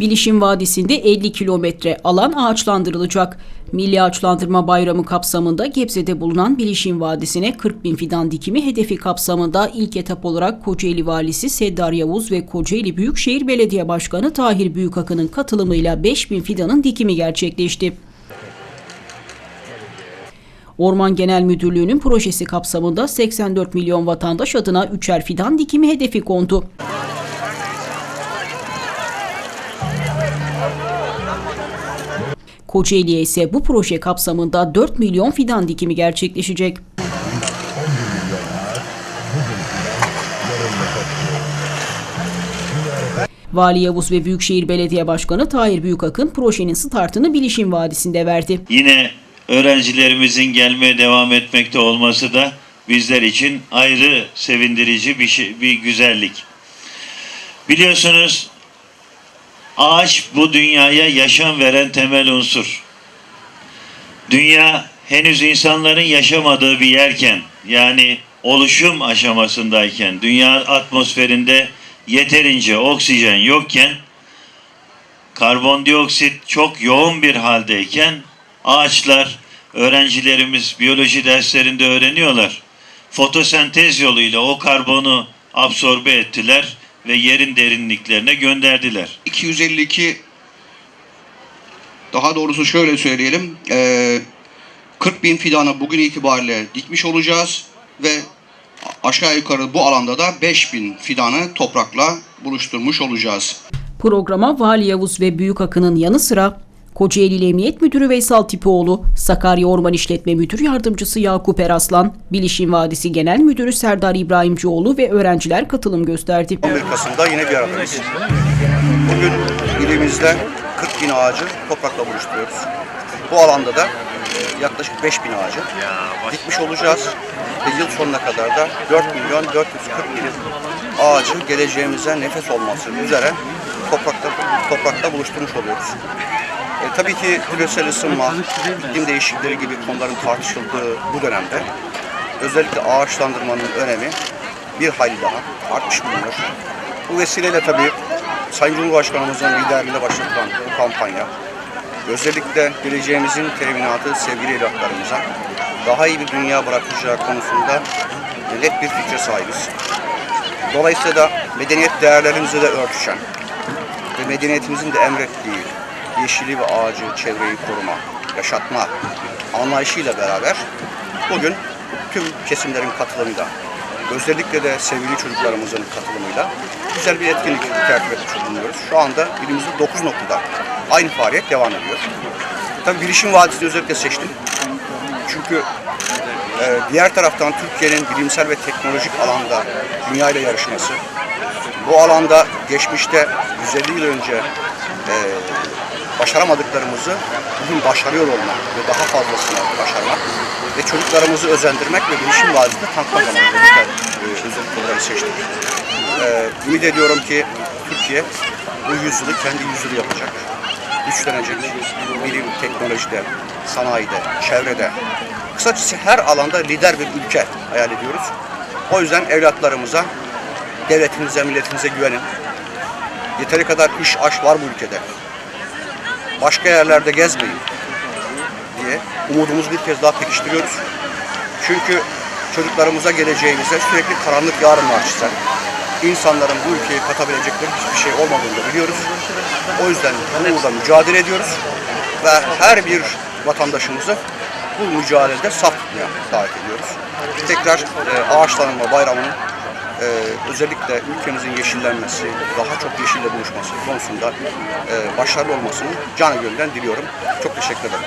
Bilişim Vadisi'nde 50 kilometre alan ağaçlandırılacak. Milli Ağaçlandırma Bayramı kapsamında Gebze'de bulunan Bilişim Vadisi'ne 40 bin fidan dikimi hedefi kapsamında ilk etap olarak Kocaeli Valisi Seddar Yavuz ve Kocaeli Büyükşehir Belediye Başkanı Tahir Büyükakın'ın katılımıyla 5 bin fidanın dikimi gerçekleşti. Orman Genel Müdürlüğü'nün projesi kapsamında 84 milyon vatandaş adına üçer fidan dikimi hedefi kondu. Kocaeli'ye ise bu proje kapsamında 4 milyon fidan dikimi gerçekleşecek. Vali Yavuz ve Büyükşehir Belediye Başkanı Tahir Büyükakın projenin startını Bilişim Vadisi'nde verdi. Yine öğrencilerimizin gelmeye devam etmekte olması da bizler için ayrı sevindirici bir şey, bir güzellik. Biliyorsunuz ağaç bu dünyaya yaşam veren temel unsur. Dünya henüz insanların yaşamadığı bir yerken yani oluşum aşamasındayken dünya atmosferinde yeterince oksijen yokken karbondioksit çok yoğun bir haldeyken ağaçlar öğrencilerimiz biyoloji derslerinde öğreniyorlar. Fotosentez yoluyla o karbonu absorbe ettiler ve yerin derinliklerine gönderdiler. 252 daha doğrusu şöyle söyleyelim eee 40 bin fidanı bugün itibariyle dikmiş olacağız ve aşağı yukarı bu alanda da 5 bin fidanı toprakla buluşturmuş olacağız. Programa Vali Yavuz ve Büyükakın'ın yanı sıra Kocaeli İl Emniyet Müdürü Veysal Tipoğlu, Sakarya Orman İşletme Müdür Yardımcısı Yakup Eraslan, Bilişim Vadisi Genel Müdürü Serdar İbrahimcioğlu ve öğrenciler katılım gösterdi. 11 Kasım'da yine bir aradayız. Bugün ilimizde 40 bin ağacı toprakla buluşturuyoruz. Bu alanda da e, yaklaşık 5 bin ağacı dikmiş olacağız. Ve yıl sonuna kadar da 4 milyon 440 bin ağacı geleceğimize nefes olması üzere toprakta, toprakta buluşturmuş oluyoruz. E, tabii ki küresel ısınma, iklim değişiklikleri gibi konuların tartışıldığı bu dönemde özellikle ağaçlandırmanın önemi bir hayli daha artmış bulunuyor. Bu vesileyle tabii Sayın Cumhurbaşkanımızın liderliğinde başlatılan bu kampanya özellikle geleceğimizin teminatı sevgili evlatlarımıza daha iyi bir dünya bırakacağı konusunda net bir fikre sahibiz. Dolayısıyla da medeniyet değerlerimizle de örtüşen ve medeniyetimizin de emrettiği yeşili ve ağacı, çevreyi koruma, yaşatma anlayışıyla beraber bugün tüm kesimlerin katılımıyla, özellikle de sevgili çocuklarımızın katılımıyla güzel bir etkinlik tertip bulunuyoruz. Şu anda ilimizde 9 noktada aynı faaliyet devam ediyor. Tabii Bilişim Vadisi'ni özellikle seçtim. Çünkü e, diğer taraftan Türkiye'nin bilimsel ve teknolojik alanda dünya ile yarışması, bu alanda geçmişte 150 yıl önce e, başaramadıklarımızı bugün başarıyor olmak ve daha fazlasını başarmak ve çocuklarımızı özendirmek ve bilişim vadisinde tanıtmak anlamında özellik olarak seçtik. E, ümit ediyorum ki Türkiye bu yüzyılı kendi yüzyılı yapacak. Güçlenecek. Bilim, teknolojide, sanayide, çevrede. Kısacası her alanda lider bir ülke hayal ediyoruz. O yüzden evlatlarımıza, devletinize, milletinize güvenin. Yeteri kadar iş, aş var bu ülkede başka yerlerde gezmeyin diye umudumuzu bir kez daha pekiştiriyoruz. Çünkü çocuklarımıza geleceğimize sürekli karanlık yarınlar çizen insanların bu ülkeye katabilecekleri hiçbir şey olmadığını biliyoruz. O yüzden bu uğurda mücadele ediyoruz ve her bir vatandaşımızı bu mücadelede saf tutmaya davet ediyoruz. Tekrar e, ağaçlanma bayramının e, özellikle ülkemizin yeşillenmesi, daha çok yeşille buluşması konusunda e, başarılı olmasını canı gönülden diliyorum. Çok teşekkür ederim.